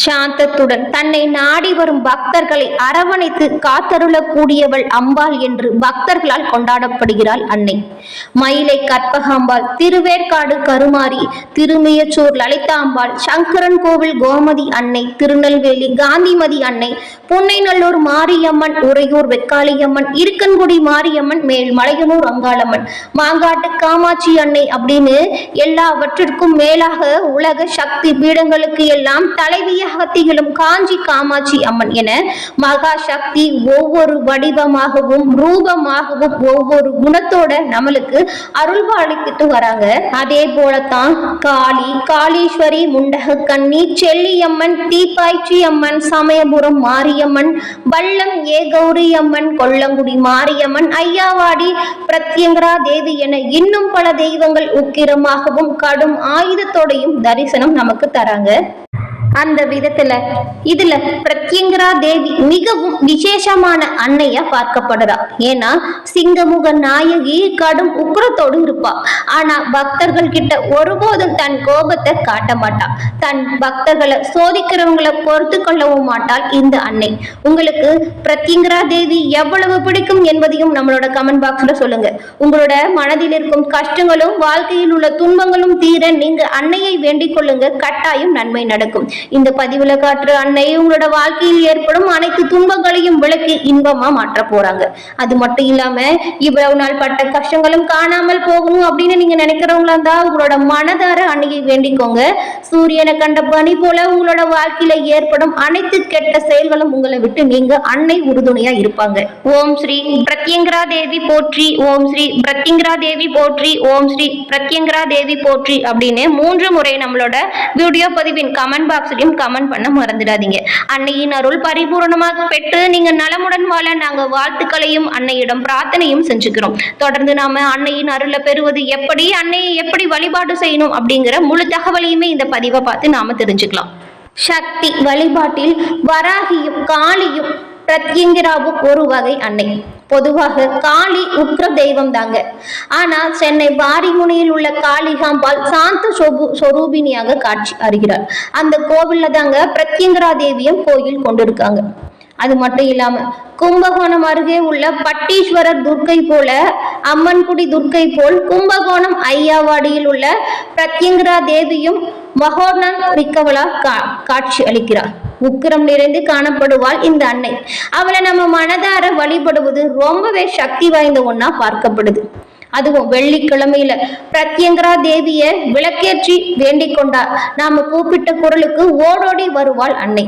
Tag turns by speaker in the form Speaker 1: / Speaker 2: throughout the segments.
Speaker 1: சாந்தத்துடன் தன்னை நாடி வரும் பக்தர்களை அரவணைத்து காத்தருளக்கூடியவள் அம்பாள் என்று பக்தர்களால் கொண்டாடப்படுகிறாள் அன்னை. மயிலை கற்பகாம்பாள் திருவேற்காடு கருமாரி திருமியச்சூர் லலிதாம்பாள் சங்கரன் கோவில் கோமதி அன்னை திருநெல்வேலி காந்திமதி அன்னை புன்னைநல்லூர் மாரியம்மன் உறையூர் வெக்காளியம்மன் இருக்கன்குடி மாரியம்மன் மேல் மலையனூர் அங்காளம்மன். மாங்காட்டு காமாட்சி அன்னை அப்படின்னு எல்லாவற்றிற்கும் மேலாக உலக சக்தி பீடங்களுக்கு எல்லாம் தலைவியாக திகழும் காஞ்சி காமாட்சி அம்மன் என மகா சக்தி ஒவ்வொரு வடிவமாகவும் ரூபமாகவும் ஒவ்வொரு குணத்தோட நம்மளுக்கு அருள்பாலித்துட்டு வராங்க. அதே போலத்தான் காளி காளீஸ்வரி முண்டக கன்னி செல்லியம்மன் தீப்பாய்ச்சி அம்மன் சமயபுரம் மாரியம்மன் வல்லம் ஏ கௌரியம்மன் கொல்லங்குடி மாரியம்மன் ஐயாவாடி பிரத்யங்கரா தேவி என இன்னும் பல தெய்வங்கள் உக்கிரமாகவும் கடும் ஆயுதத்தோடையும் தரிசனம் நமக்கு தராங்க. அந்த விதத்துல இதுல பிரத்யங்கரா தேவி மிகவும் விசேஷமான அன்னையா பார்க்கப்படுறா. ஏன்னா சிங்கமுக நாயகி கடும் உக்கரத்தோடு இருப்பா. ஆனா பக்தர்கள் கிட்ட ஒருபோதும் தன் கோபத்தை காட்ட மாட்டா. தன் பக்தர்களை சோதிக்கிறவங்களை பொறுத்து கொள்ளவும் மாட்டாள் இந்த அன்னை. உங்களுக்கு பிரத்யங்கரா தேவி எவ்வளவு பிடிக்கும் என்பதையும் நம்மளோட கமெண்ட் பாக்ஸ்ல சொல்லுங்க. உங்களோட மனதில் இருக்கும் கஷ்டங்களும் வாழ்க்கையில் உள்ள துன்பங்களும் தீர நீங்க அன்னையை வேண்டிக் கொள்ளுங்க. கட்டாயம் நன்மை நடக்கும். இந்த பதிவுல காற்று அன்னை உங்களோட வாழ்க்கையில் ஏற்படும் அனைத்து துன்பங்களையும் விளக்கி இன்பமா மாற்ற போறாங்க. அது மட்டும் இல்லாம இவ்வளவு நாள் பட்ட கஷ்டங்களும் காணாமல் போகணும் அப்படின்னு நீங்க நினைக்கிறவங்களா இருந்தா உங்களோட மனதார அன்னையை வேண்டிக்கோங்க. சூரியனை கண்ட பணி போல உங்களோட வாழ்க்கையில ஏற்படும் அனைத்து கெட்ட செயல்களும் உங்களை விட்டு நீங்க அன்னை உறுதுணையா இருப்பாங்க. ஓம் ஸ்ரீ பிரத்யங்கரா தேவி போற்றி ஓம் ஸ்ரீ பிரத்யங்கரா தேவி போற்றி ஓம் ஸ்ரீ பிரத்யங்கரா தேவி போற்றி அப்படின்னு மூன்று முறை நம்மளோட வீடியோ பதிவின் கமெண்ட் பாக்ஸ் பாக்ஸ்லயும் கமெண்ட் பண்ண மறந்துடாதீங்க. அன்னையின் அருள் பரிபூர்ணமாக பெற்று நீங்க நலமுடன் வாழ நாங்க வாழ்த்துக்களையும் அன்னையிடம் பிரார்த்தனையும் செஞ்சுக்கிறோம். தொடர்ந்து நாம அன்னையின் அருளை பெறுவது எப்படி அன்னையை எப்படி வழிபாடு செய்யணும் அப்படிங்கிற முழு தகவலையுமே இந்த பதிவை பார்த்து நாம தெரிஞ்சுக்கலாம். சக்தி வழிபாட்டில் வராகியும் காளியும் பிரத்யங்கிராவும் ஒரு வகை அன்னை. பொதுவாக காளி உக்ர தெய்வம் தாங்க. ஆனால் சென்னை பாரிமுனையில் உள்ள காளிகாம்பாள் சாந்த சொபு சொரூபினியாக காட்சி அறிகிறார் அந்த கோவில்ல தாங்க பிரத்யங்கரா தேவியும் கோயில் கொண்டிருக்காங்க. அது மட்டும் இல்லாம கும்பகோணம் அருகே உள்ள பட்டீஸ்வரர் துர்க்கை போல அம்மன்குடி துர்க்கை போல் கும்பகோணம் ஐயாவாடியில் உள்ள பிரத்யங்கரா தேவியும் மகோர்ணன் மிக்கவளா கா காட்சி அளிக்கிறார். உக்கிரம் நிறைந்து காணப்படுவாள் இந்த அன்னை. அவளை நம்ம மனதார வழிபடுவது ரொம்பவே சக்தி வாய்ந்த ஒன்னா பார்க்கப்படுது. அதுவும் வெள்ளிக்கிழமையில பிரத்யங்கரா தேவிய விளக்கேற்றி வேண்டிக் கொண்டார் நாம கூப்பிட்ட குரலுக்கு ஓடோடி வருவாள் அன்னை.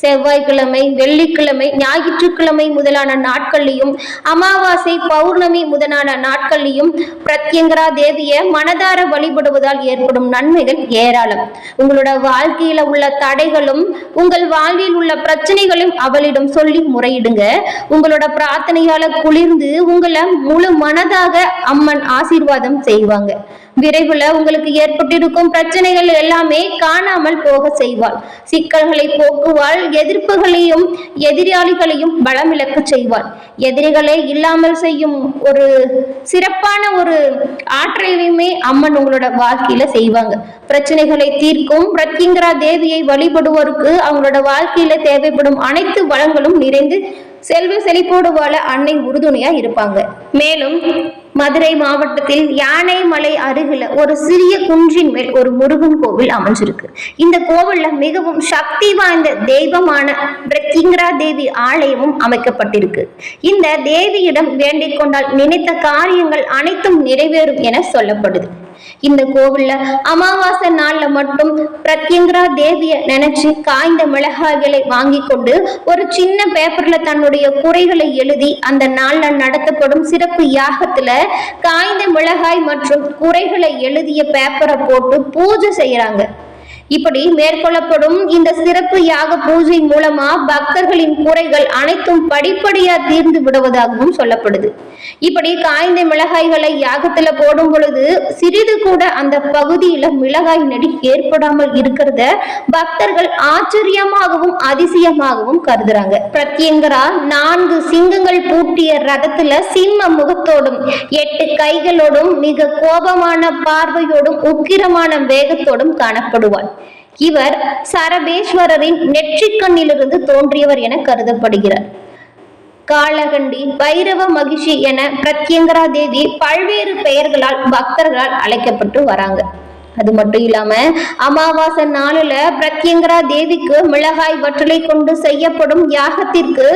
Speaker 1: செவ்வாய்க்கிழமை வெள்ளிக்கிழமை ஞாயிற்றுக்கிழமை முதலான நாட்கள்லையும் அமாவாசை பௌர்ணமி முதலான நாட்கள்லையும் பிரத்யங்கரா தேவியை மனதார வழிபடுவதால் ஏற்படும் நன்மைகள் ஏராளம். உங்களோட வாழ்க்கையில உள்ள தடைகளும் உங்கள் வாழ்வில் உள்ள பிரச்சனைகளும் அவளிடம் சொல்லி முறையிடுங்க. உங்களோட பிரார்த்தனையால குளிர்ந்து உங்களை முழு மனதாக அம்மன் ஆசீர்வாதம் செய்வாங்க. விரைவில் உங்களுக்கு ஏற்பட்டிருக்கும் பிரச்சனைகள் எல்லாமே காணாமல் போக செய்வாள். சிக்கல்களை போக்குவாள் எதிர்ப்புகளையும் எதிராளிகளையும் பலமிழக்க செய்வாள். எதிரிகளை இல்லாமல் செய்யும் ஒரு சிறப்பான ஒரு ஆற்றலையுமே அம்மன் உங்களோட வாழ்க்கையில செய்வாங்க. பிரச்சனைகளை தீர்க்கும் பிரத்யங்கரா தேவியை வழிபடுவோருக்கு அவங்களோட வாழ்க்கையில தேவைப்படும் அனைத்து வளங்களும் நிறைந்து செல்வ செழிப்போடு வாழ அன்னை உறுதுணையா இருப்பாங்க. மேலும் மதுரை மாவட்டத்தில் யானை மலை அருகில ஒரு சிறிய குன்றின் மேல் ஒரு முருகன் கோவில் அமைஞ்சிருக்கு. இந்த கோவில்ல மிகவும் சக்தி வாய்ந்த தெய்வமான பிரத்யங்கரா தேவி ஆலயமும் அமைக்கப்பட்டிருக்கு. இந்த தேவியிடம் வேண்டிக் கொண்டால் நினைத்த காரியங்கள் அனைத்தும் நிறைவேறும் என சொல்லப்படுது. இந்த கோவில்ல அமாவாசை நாள்ல மட்டும் பிரத்யங்கரா தேவிய நினைச்சு காய்ந்த மிளகாய்களை வாங்கி கொண்டு ஒரு சின்ன பேப்பர்ல தன்னுடைய குறைகளை எழுதி அந்த நாள்ல நடத்தப்படும் சிறப்பு யாகத்துல காய்ந்த மிளகாய் மற்றும் குறைகளை எழுதிய பேப்பரை போட்டு பூஜை செய்யறாங்க. இப்படி மேற்கொள்ளப்படும் இந்த சிறப்பு யாக பூஜை மூலமா பக்தர்களின் குறைகள் அனைத்தும் படிப்படியா தீர்ந்து விடுவதாகவும் சொல்லப்படுது. இப்படி காய்ந்த மிளகாய்களை யாகத்துல போடும் பொழுது சிறிது கூட அந்த பகுதியில மிளகாய் நெடி ஏற்படாமல் இருக்கிறத பக்தர்கள் ஆச்சரியமாகவும் அதிசயமாகவும் கருதுறாங்க. பிரத்யங்கரா நான்கு சிங்கங்கள் பூட்டிய ரதத்துல சிம்ம முகத்தோடும் எட்டு கைகளோடும் மிக கோபமான பார்வையோடும் உக்கிரமான வேகத்தோடும் காணப்படுவான் இவர் சரபேஸ்வரரின் நெற்றிக்கண்ணிலிருந்து தோன்றியவர் என கருதப்படுகிறார். காளகண்டி பைரவ மகிஷி என பிரத்யங்கரா தேவி பல்வேறு பெயர்களால் பக்தர்களால் அழைக்கப்பட்டு வராங்க. அது மட்டும் இல்லாம அமாவாசை நாளில் பிரத்யங்கரா தேவிக்கு மிளகாய் வற்றலை கொண்டு செய்யப்படும் யாகத்திற்கு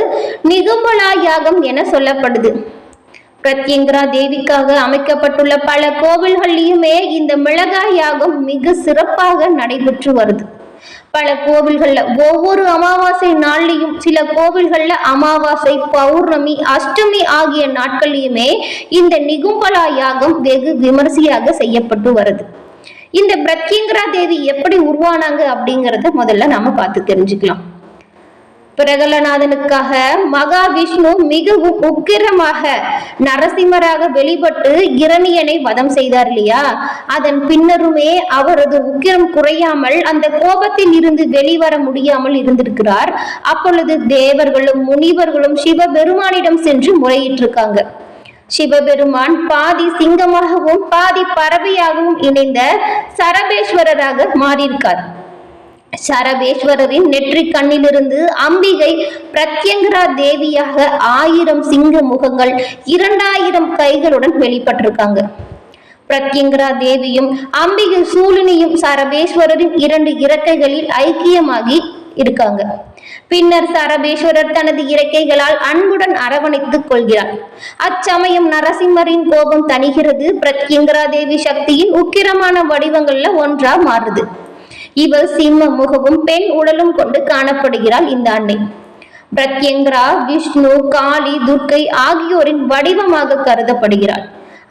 Speaker 1: நிகும்பலா யாகம் என சொல்லப்படுது. பிரத்யங்கரா தேவிக்காக அமைக்கப்பட்டுள்ள பல கோவில்கள்லயுமே இந்த மிளகாய் யாகம் மிக சிறப்பாக நடைபெற்று வருது. பல கோவில்கள்ல ஒவ்வொரு அமாவாசை நாள்லையும் சில கோவில்கள்ல அமாவாசை பௌர்ணமி அஷ்டமி ஆகிய நாட்கள்லையுமே இந்த நிகும்பலா யாகம் வெகு விமரிசையாக செய்யப்பட்டு வருது. இந்த பிரத்யங்கரா தேவி எப்படி உருவானாங்க அப்படிங்கறத முதல்ல நாம பார்த்து தெரிஞ்சுக்கலாம். பிரகலநாதனுக்காக மகாவிஷ்ணு மிகவும் உக்கிரமாக நரசிம்மராக வெளிப்பட்டு இரணியனை வதம் செய்தார் இல்லையா? அதன் பின்னருமே அவரது உக்கிரம் குறையாமல் அந்த கோபத்தில் இருந்து வெளிவர முடியாமல் இருந்திருக்கிறார். அப்பொழுது தேவர்களும் முனிவர்களும் சிவபெருமானிடம் சென்று முறையிட்டிருக்காங்க. சிவபெருமான் பாதி சிங்கமாகவும் பாதி பறவையாகவும் இணைந்த சரபேஸ்வரராக மாறியிருக்கார். சரபேஸ்வரரின் நெற்றிக் கண்ணிலிருந்து அம்பிகை பிரத்யங்கரா தேவியாக ஆயிரம் சிங்க முகங்கள் இரண்டாயிரம் கைகளுடன் வெளிப்பட்டிருக்காங்க. பிரத்யங்கரா தேவியும் அம்பிகை சூலினியும் சரபேஸ்வரரின் இரண்டு இறக்கைகளில் ஐக்கியமாகி இருக்காங்க. பின்னர் சரபேஸ்வரர் தனது இறக்கைகளால் அன்புடன் அரவணைத்துக் கொள்கிறார். அச்சமயம் நரசிம்மரின் கோபம் தணிகிறது. பிரத்யங்கரா தேவி சக்தியின் உக்கிரமான வடிவங்கள்ல ஒன்றா மாறுது. இவர் சிம்ம முகமும் பெண் உடலும் கொண்டு காணப்படுகிறாள் இந்த அன்னை. பிரத்யங்கரா விஷ்ணு காளி துர்க்கை ஆகியோரின் வடிவமாக கருதப்படுகிறாள்.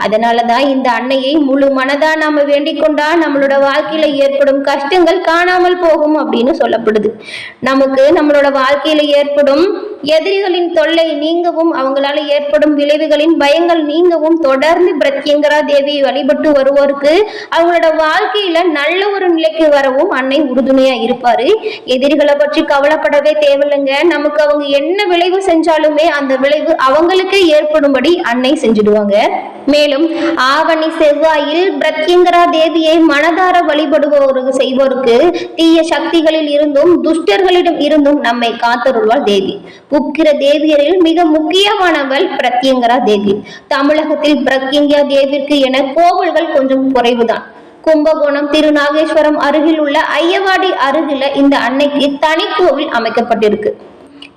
Speaker 1: அதனாலதான் இந்த அன்னையை முழு மனதா நாம வேண்டிக் கொண்டா நம்மளோட வாழ்க்கையில ஏற்படும் கஷ்டங்கள் காணாமல் போகும் அப்படின்னு சொல்லப்படுது. நமக்கு நம்மளோட வாழ்க்கையில ஏற்படும் எதிரிகளின் தொல்லை நீங்கவும் அவங்களால ஏற்படும் விளைவுகளின் பயங்கள் நீங்கவும் தொடர்ந்து பிரத்யங்கரா தேவியை வழிபட்டு வருவோருக்கு அவங்களோட வாழ்க்கையில நல்ல ஒரு நிலைக்கு வரவும் அன்னை உறுதுணையா இருப்பாரு. எதிரிகளை பற்றி கவலைப்படவே தேவையில்லைங்க. நமக்கு அவங்க என்ன விளைவு செஞ்சாலுமே அந்த விளைவு அவங்களுக்கே ஏற்படும்படி அன்னை செஞ்சிடுவாங்க. மேலும் மேலும் ஆவணி செவ்வாயில் பிரத்யங்கரா தேவியை மனதார வழிபடுபவருக்கு செய்வோருக்கு தீய சக்திகளில் இருந்தும் துஷ்டர்களிடம் இருந்தும் நம்மை காத்தருள்வாள் தேவி. உக்கிர தேவியரில் மிக முக்கியமானவள் பிரத்யங்கரா தேவி தமிழகத்தில் பிரத்யங்கரா தேவிற்கு என கோவில்கள் கொஞ்சம் குறைவுதான். கும்பகோணம் திருநாகேஸ்வரம் அருகில் உள்ள ஐயவாடி அருகில இந்த அன்னைக்கு தனி கோவில் அமைக்கப்பட்டிருக்கு.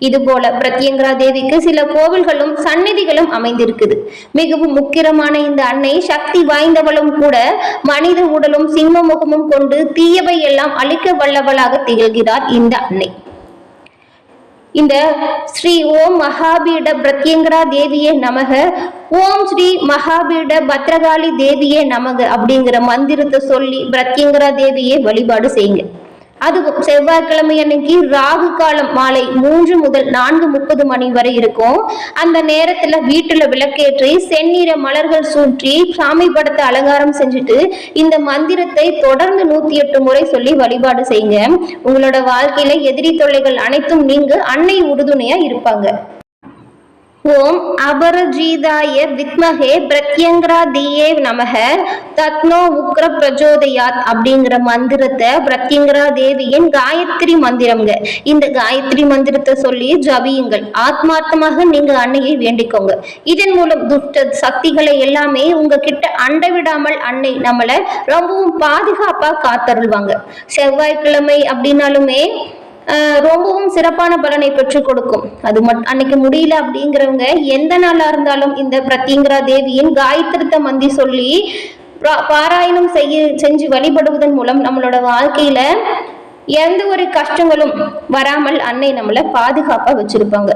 Speaker 1: இது போல பிரத்யங்கரா தேவிக்கு சில கோவில்களும் சந்நிதிகளும் அமைந்திருக்குது. மிகவும் முக்கியமான இந்த அன்னை சக்தி வாய்ந்தவளும் கூட மனித உடலும் சிம்ம முகமும் கொண்டு தீயவை எல்லாம் அழிக்க வல்லவளாக திகழ்கிறார் இந்த அன்னை. இந்த ஸ்ரீ ஓம் மகாபீட பிரத்யங்கரா தேவியே நமக ஓம் ஸ்ரீ மகாபீட பத்ரகாளி தேவியே நமக அப்படிங்கிற மந்திரத்தை சொல்லி பிரத்யங்கரா தேவியை வழிபாடு செய்யுங்க. அதுவும் செவ்வாய்க்கிழமை அன்னைக்கு ராகு காலம் மாலை மூன்று முதல் நான்கு முப்பது மணி வரை இருக்கும். அந்த நேரத்துல வீட்டுல விளக்கேற்றி செந்நிற மலர்கள் சூற்றி சாமி படத்தை அலங்காரம் செஞ்சுட்டு இந்த மந்திரத்தை தொடர்ந்து நூத்தி எட்டு முறை சொல்லி வழிபாடு செய்யுங்க. உங்களோட வாழ்க்கையில எதிரி தொல்லைகள் அனைத்தும் நீங்க அன்னை உறுதுணையா இருப்பாங்க. ஓம் அபரஜீதாய வித்மகே பிரத்யங்கரா தீயே நமக. தத்னோ உக்ர பிரஜோதயாத் அப்படிங்கிற மந்திரத்தை பிரத்யங்கரா தேவியின் காயத்ரி மந்திரம்ங்க. இந்த காயத்ரி மந்திரத்தை சொல்லி ஜபியுங்கள். ஆத்மார்த்தமாக நீங்க அன்னையை வேண்டிக்கோங்க. இதன் மூலம் துஷ்ட சக்திகளை எல்லாமே உங்ககிட்ட அண்டை விடாமல் அன்னை நம்மளை ரொம்பவும் பாதுகாப்பா காத்தருள்வாங்க. செவ்வாய்க்கிழமை அப்படின்னாலுமே ரொம்பவும் சிறப்பான பலனை பெற்றுக் கொடுக்கும். அது மட் அன்னைக்கு முடியல அப்படிங்கிறவங்க எந்த நாளா இருந்தாலும் இந்த பிரத்யங்கரா தேவியின் காயத்திருத்த மந்தி சொல்லி பா- பாராயணம் செய்ய செஞ்சு வழிபடுவதன் மூலம் நம்மளோட வாழ்க்கையில எந்த ஒரு கஷ்டங்களும் வராமல் அன்னை நம்மளை பாதுகாப்பா வச்சிருப்பாங்க.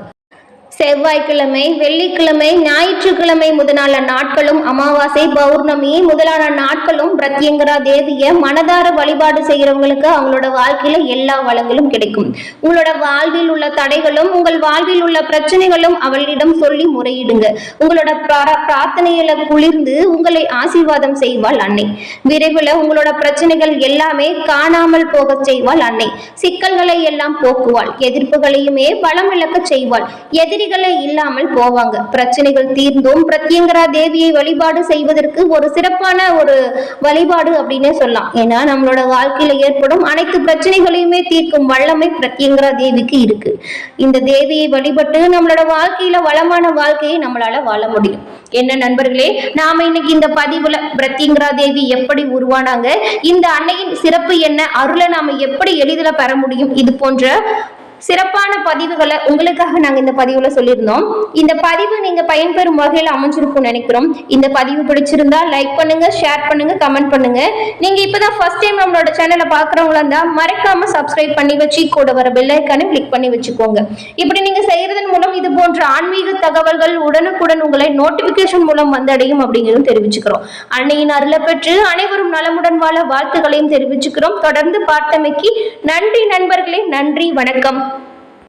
Speaker 1: செவ்வாய்க்கிழமை வெள்ளிக்கிழமை ஞாயிற்றுக்கிழமை முதலான நாட்களும் அமாவாசை பௌர்ணமி முதலான நாட்களும் பிரத்யங்கரா தேவிய மனதார வழிபாடு செய்கிறவங்களுக்கு அவங்களோட வாழ்க்கையில எல்லா வளங்களும் கிடைக்கும். உங்களோட வாழ்வில் உள்ள தடைகளும் உங்கள் வாழ்வில் உள்ள பிரச்சனைகளும் அவளிடம் சொல்லி முறையிடுங்க. உங்களோட பிரார்த்தனையில குளிர்ந்து உங்களை ஆசீர்வாதம் செய்வாள் அன்னை. விரைவில் உங்களோட பிரச்சனைகள் எல்லாமே காணாமல் போக செய்வாள் அன்னை. சிக்கல்களை எல்லாம் போக்குவாள். எதிர்ப்புகளையுமே பலம் இழக்க செய்வாள். எதிரி பிரச்சனைகளே இல்லாமல் போவாங்க. பிரச்சனைகள் தீர்ந்தும் பிரத்யங்கரா தேவியை வழிபாடு செய்வதற்கு ஒரு சிறப்பான ஒரு வழிபாடு அப்படின்னே சொல்லலாம். ஏன்னா நம்மளோட வாழ்க்கையில ஏற்படும் அனைத்து பிரச்சனைகளையுமே தீர்க்கும் வல்லமை பிரத்யங்கரா தேவிக்கு இருக்கு. இந்த தேவியை வழிபட்டு நம்மளோட வாழ்க்கையில வளமான வாழ்க்கையை நம்மளால வாழ முடியும். என்ன நண்பர்களே நாம இன்னைக்கு இந்த பதிவுல பிரத்யங்கரா தேவி எப்படி உருவானாங்க இந்த அன்னையின் சிறப்பு என்ன அருளை நாம எப்படி எளிதில் பெற முடியும் இது போன்ற சிறப்பான பதிவுகளை உங்களுக்காக நாங்க இந்த பதிவுல சொல்லியிருந்தோம். இந்த பதிவு நீங்க பயன்பெறும் வகையில் அமைஞ்சிருக்கும்னு நினைக்கிறோம். இந்த பதிவு பிடிச்சிருந்தா லைக் பண்ணுங்க ஷேர் பண்ணுங்க கமெண்ட் பண்ணுங்க. நீங்க இப்பதான் ஃபர்ஸ்ட் டைம் நம்மளோட சேனலை பாக்குறவங்களா இருந்தா மறக்காம சப்ஸ்கிரைப் பண்ணி வச்சு கூட வர பெல்லைக்கானு கிளிக் பண்ணி வச்சுக்கோங்க. இப்படி நீங்க செய்யறதன் மூலம் இது போன்ற ஆன்மீக தகவல்கள் உடனுக்குடன் உங்களை நோட்டிபிகேஷன் மூலம் வந்தடையும் அப்படிங்கிறதும் தெரிவிச்சுக்கிறோம். அன்னையின் அருளை பெற்று அனைவரும் நலமுடன் வாழ வாழ்த்துக்களையும் தெரிவிச்சுக்கிறோம். தொடர்ந்து பார்த்தமைக்கு நன்றி நண்பர்களே நன்றி வணக்கம்.